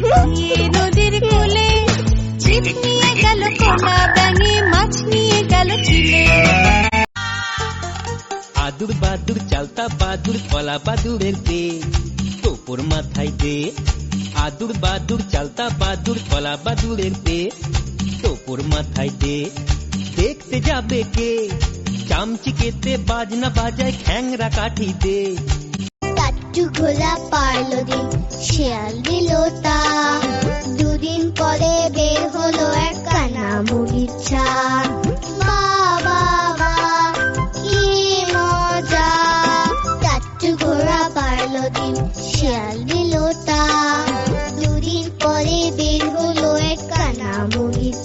ধরতে নদীর কোলে ছিপ নিয়ে গেল কোনা ব্যাঙে মাছ নিয়ে গেল চিলে। আদুর বাদুর চালতা বাদুর কলা বাদুরের দে তোপর মাথায় দে আদুর বাদুর চালতা বাদুর কলা বাদুরের দে তোপর মাথায় দে দেখতে যাবে কে? চামচিকেতে বাজনা বাজায় খ্যাংরা কাঠি দে কাট্টু ঘোলা পারল দিন শেয়াল তা দুদিন পরে বের হলো এক কানা মুড়ির ছাড় বাবা কি মজা। চারটু দিন, শিয়াল দিল তা। দুদিন পরে বের হলো এক কানা মুড়ির